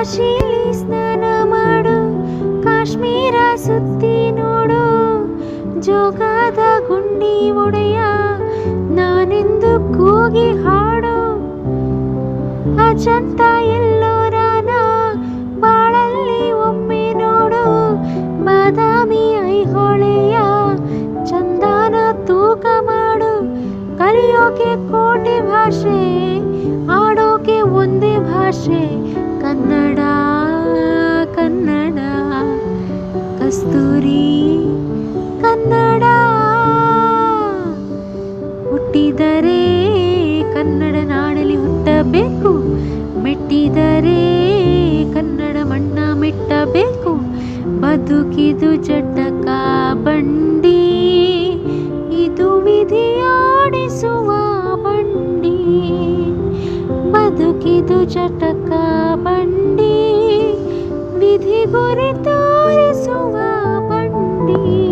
ಕಾಶಿಲಿ ಸ್ನಾನ ಮಾಡು, ಕಾಶ್ಮೀರ ಸುತ್ತಿ ನೋಡು, ಜೋಗದ ಗುಂಡಿ ಒಡೆಯ, ನಾನೆಂದು ಕೂಗಿ ಹಾಡು. ಅಜಂತ ಎಲ್ಲೋರಾನ ಬಾಳಲ್ಲಿ ಒಮ್ಮೆ ನೋಡು, ಬಾದಾಮಿ ಐಹೊಳೆಯ ಚಂದನ ತೂಕ ಮಾಡು. ಕಲಿಯೋಕೆ ಕೋಟಿ ಭಾಷೆ, ಆಡೋಕೆ ಒಂದೇ ಭಾಷೆ ಕಸ್ತೂರಿ ಕನ್ನಡ ಹುಟ್ಟಿದರೆ ಕನ್ನಡ ನಾಡಲಿ ಹುಟ್ಟಬೇಕು, ಮೆಟ್ಟಿದರೆ ಕನ್ನಡ ಮಣ್ಣ ಮೆಟ್ಟಬೇಕು, ಬದುಕಿದು ಜಟಕ ಬಂಡಿ, ಇದು ವಿಧಿಯಾಡಿಸುವ ಬಂಡಿ, ಬದುಕಿದು ಜಟಕ ಬಂಡಿ. me.